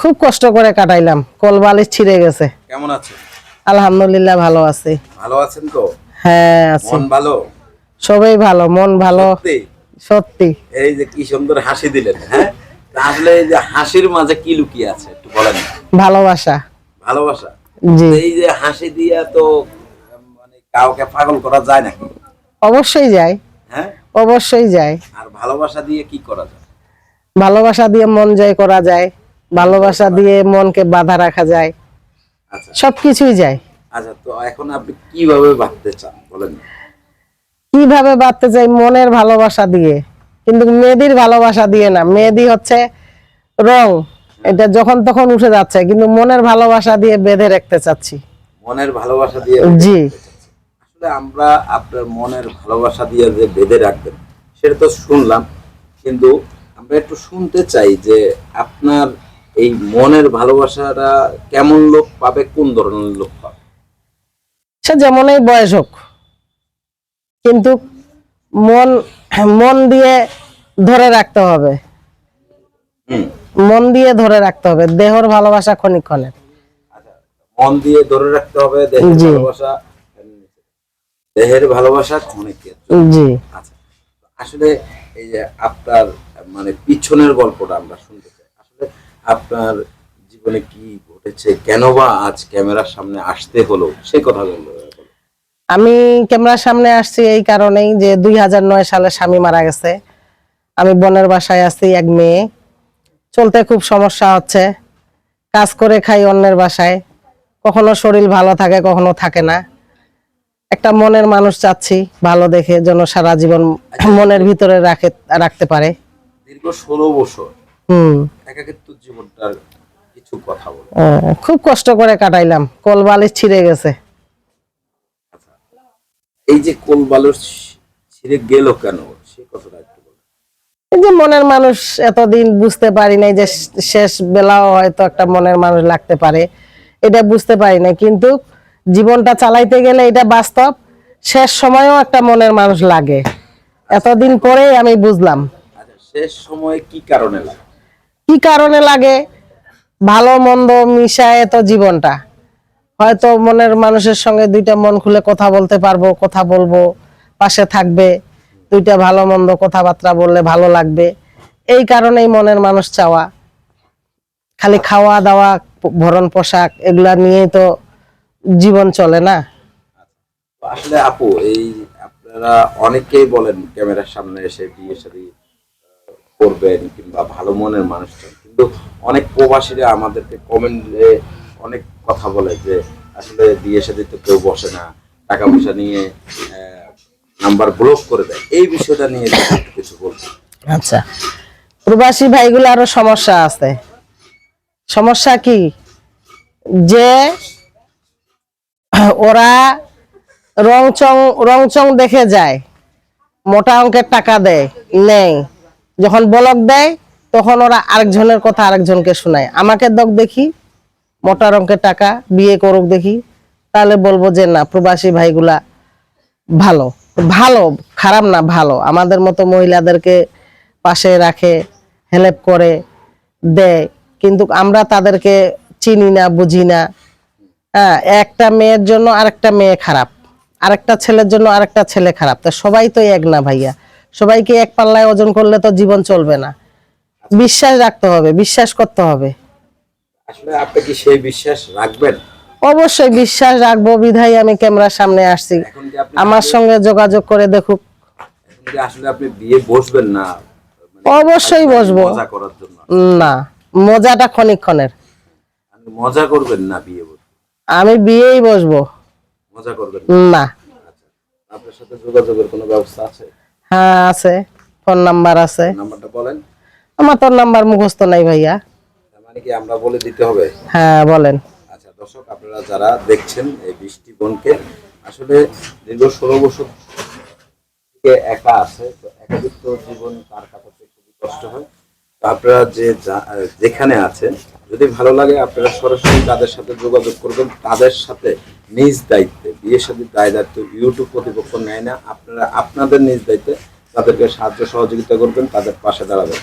খুব কষ্ট করে কাটাইলাম। কল বালিশ ছিঁড়ে গেছে। কেমন আছে? আলহামদুলিল্লাহ ভালো আছি। ভালো আছেন তো? হ্যাঁ আছি। মন ভালো? সবাই ভালো মন ভালো। সত্যি? এই যে কি সুন্দর হাসি দিলেন হ্যাঁ? আসলে এই যে হাসির মাঝে কি লুকিয়ে আছে একটু বলেন। ভালোবাসা। ভালোবাসা? জি। এই যে হাসি দিয়া তো মানে কাউকে পাগল করা যায় নাকি? অবশ্যই যায়। হ্যাঁ? অবশ্যই যায়। আর ভালোবাসা দিয়ে কি করা যায়? ভালোবাসা দিয়ে মন জয় করা যায়। ভালোবাসা দিয়ে মনকে বাধা রাখা যায়। আচ্ছা। সবকিছুই যায়। আচ্ছা তো এখন আপনি কীভাবে ভাবতে চান বলেন? কীভাবে বাঁধতে চাই? মনের ভালোবাসা দিয়ে। কিন্তু মেয়েদির ভালোবাসা দিয়ে না। মেয়েদি হচ্ছে রং। এটা যখন তখন উঠে যাচ্ছে কিন্তু মনের ভালোবাসা দিয়ে বেঁধে রাখতে চাচ্ছি। মনের ভালোবাসা দিয়ে জি। আসলে আমরা আপনার মনের ভালোবাসা দিয়ে যে বেঁধে রাখবেন সেটা তো শুনলাম। কিন্তু আমরা একটু শুনতে চাই যে আপনার এই মনের ভালোবাসাটা কেমন লোক পাবে? কোন ধরনের লোক পাবে? সে যেমনই বয়স হোক কিন্তু মন মন দিয়ে ধরে রাখতে হবে। মন দিয়ে ধরে রাখতে হবে দেহর ভালোবাসা ক্ষণিক্ষণের আচ্ছা মন দিয়ে ধরে রাখতে হবে দেহের ভালোবাসা দেহের ভালোবাসা ক্ষণিকের জি। আচ্ছা আসলে এই যে আপনার মানে পিছনের গল্পটা আমরা শুনতে চাই। আসলে আপনার জীবনে কি ঘটেছে? কেন বা আজ ক্যামেরার সামনে আসতে হলো? সেই কথাগুলো বলুন। আমি ক্যামেরার সামনে আসছি এই কারণেই যে দুই হাজার নয় সালে স্বামী মারা গেছে। আমি বোনের বাসায় আছি এক মেয়ে। চলতে খুব সমস্যা হচ্ছে। কাজ করে খাই অন্যের বাসায়। কখনো শরীর ভালো থাকে কখনো থাকে না। একটা মনের মানুষ চাচ্ছি ভালো দেখে যেন সারা জীবন মনের ভিতরে রাখে রাখতে পারে। দীর্ঘ ষোলো বছর। একাকিত্ব জীবনটার কিছু কথা বলো। খুব কষ্ট করে কাটাইলাম কল বালিশ ছিঁড়ে গেছে। এই যে কোল বালুর ছিঁড়ে গেল কেন? সেই কথাটা একটু বলো। এই যে মনের মানুষ এতদিন বুঝতে পারি নাই যে শেষ বেলাও হয়তো একটা মনের মানুষ লাগতে পারে। এটা বুঝতে পারি না কিন্তু জীবনটা চালাইতে গেলে এটা বাস্তব। শেষ সময়ও একটা মনের মানুষ লাগে। এতদিন পরেই আমি বুঝলাম। আচ্ছা শেষ সময়ে কি কারণে লাগে? কি কারণে লাগে? ভালো মন্দ মিশায় তো জীবনটা। হয়তো মনের মানুষের সঙ্গে দুইটা মন খুলে কথা বলতে পারব কথা বলব পাশে থাকবে দুইটা ভালো মন্দ কথাবার্তা বললে ভালো লাগবে। এই কারণেই মনের মানুষ চাওয়া। খালি খাওয়া দাওয়া ভরণ পোশাক এগুলা নিয়েই তো জীবন চলে না? আসলে আপু এই আপনারা অনেকেই বলেন ক্যামেরার সামনে এসে বিয়ে আহ, করবেন কিংবা ভালো মনের মানুষ কিন্তু অনেক প্রবাসীরা আমাদেরকে কমেন্টে অনেক কথা বলে যে, আসলে বিয়ে সাথে তো কেউ বসে না টাকা পয়সা নিয়ে নাম্বার ব্লক করে দেয়। এই বিষয়টা নিয়ে কিছু বলতে। আচ্ছা। প্রবাসী ভাইগুলো আরও সমস্যা আছে। সমস্যা কি? যে ওরা রং চং রং চং দেখে যায়, মোটা অঙ্কের টাকা দেয়, নেই। যখন বলক দেয়, তখন ওরা আরেকজনের কথা আরেকজনকে শোনায়। আমাকে দক দেখি, মোটা অঙ্কের টাকা, বিয়ে করুক দেখি। তাহলে বলব যে, না, প্রবাসী ভাইগুলা ভালো। ভালো, খারাপ না, ভালো। আমাদের মতো মহিলাদেরকে পাশে রাখে হেল্প করে, দেয়। কিন্তু আমরা তাদেরকে চিনি না, বুঝি না। হ্যাঁ একটা মেয়ের জন্য আরেকটা মেয়ে খারাপ, আরেকটা ছেলের জন্য আরেকটা ছেলে খারাপ। তা সবাই তো এক না ভাইয়া। সবাইকে এক পাল্লায় ওজন করলে তো জীবন চলবে না। বিশ্বাস রাখতে হবে বিশ্বাস করতে হবে। আসলে আপনি কি সেই বিশ্বাস রাখবেন? অবশ্যই বিশ্বাস রাখব বিধাই আমি ক্যামেরার সামনে আসছি। আমার সঙ্গে যোগাযোগ করে দেখুক। আসলে আপনি বিয়ে বসবেন না? মানে অবশ্যই বসবো। মজা করার জন্য। না মজাটা ক্ষণিক্ষণের মজা করবেন না বিয়ে আমি বিয়েই বসবো। মজা করবেন না। আচ্ছা। আপনার সাথে যোগাযোগের কোনো ব্যবস্থা আছে? হ্যাঁ আছে। ফোন নাম্বার আছে। নাম্বারটা বলেন। আমার তোর নাম্বার মুখস্থ নাই ভাইয়া। মানে কি আমরা বলে দিতে হবে? হ্যাঁ বলেন। আচ্ছা দর্শক আপনারা যারা দেখছেন এই বৃষ্টি বোনকে আসলে দীর্ঘ ষোলো বছর থেকে একা আছে তো একাকিত্ব জীবন তার কাটাতে খুবই কষ্ট হয়। তো আপনারা যে যা- যেখানে আছেন যদি ভালো লাগে আপনারা সরাসরি তাদের সাথে যোগাযোগ করবেন তাদের সাথে নিজ দায়িত্বে বিয়ের সাথে দায় দায়িত্ব ইউটিউব কর্তৃপক্ষ নেয় না। আপনারা আপনাদের নিজ দায়িত্বে তাদেরকে সাহায্য সহযোগিতা করবেন, তাদের পাশে দাঁড়াবেন।